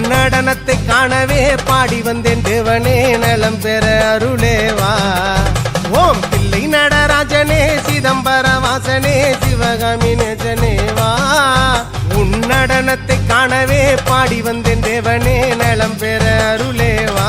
உன் நடனத்தை காணவே பாடி வந்தேன் தேவனே நலம் பெற அருளேவா. ஓம் பிள்ளை நடராஜனே சிதம்பர வாசனே சிவகாமி நேஜனேவா. உன் நடனத்தை காணவே பாடி வந்தேன் தேவனே நலம் பெற அருளேவா.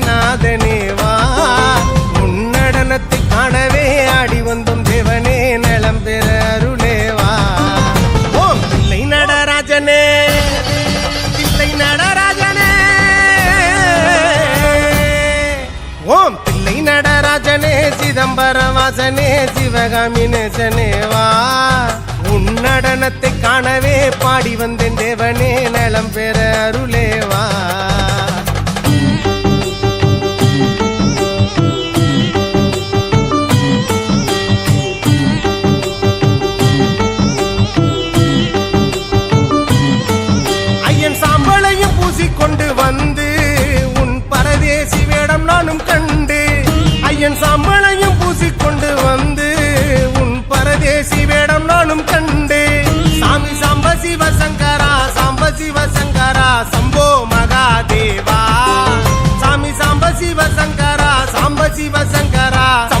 நடராஜனே பிள்ளை நடராஜனே ஓம் பிள்ளை நடராஜனே சிதம்பர வாசனே சிவகாமி நேசனேவா உன் நடனத்தை காணவே பாடி வந்தேன் தேவனே நலம் பெற அருளேவா வா பூசிக்கொண்டு வந்து உன் பரதேசி வேடம் நானும் கண்டு ஐயன் சம்பளையும் பூசிக்கொண்டு வந்து உன் பரதேசி வேடம் நானும் கண்டு. சாமி சாம்ப சிவசங்கரா சாம்ப சம்போ மகாதேவா. சாமி சாம்ப சிவசங்கரா சாம்ப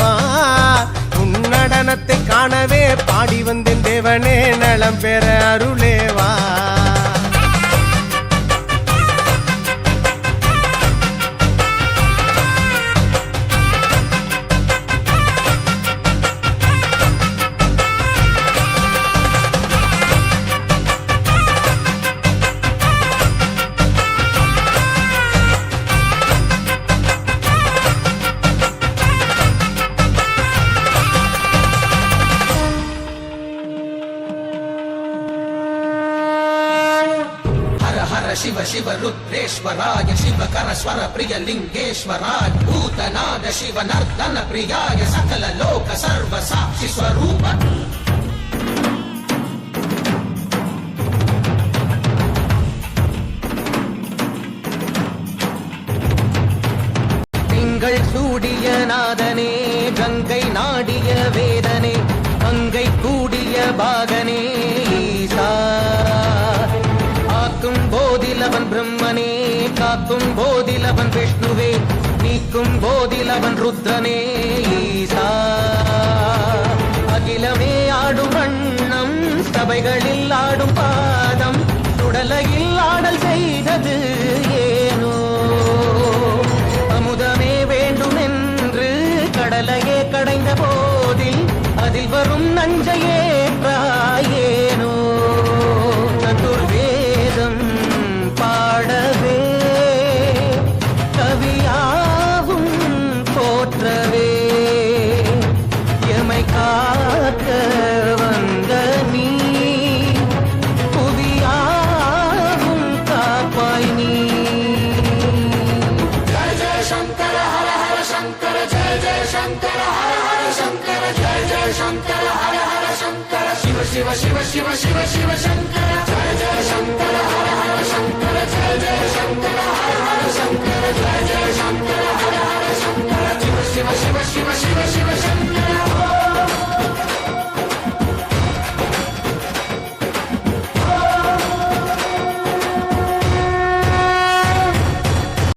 காணவே பாடி வந்தேன் தேவனே நலம் பெற அருளேவா. शिव शिव रुद्रेश्वराय शिव कर स्वर प्रिय लिंगेश्वराय भूतनाद शिव नर्दन प्रियाय सकल लोक सर्व साक्षि स्वरूप நீக்கும் அவன் ருத்ரனே ஈசா. அகிலமே ஆடும் வண்ணம் சபைகளில் நின்றவே எமை காக்க வந்த நீ புவியாகும் காப்பாய் நீ. சங்கர ஹர ஹர சங்கர ஜெய ஜெய சங்கர ஹர ஹர சங்கர ஜெய ஜெய சங்கர ஹர ஹர சங்கர சிவ சிவ சிவ சிவ சிவ சிவ சங்கர ஜெய ஜெய சங்கர 喜欢喜欢喜欢喜欢。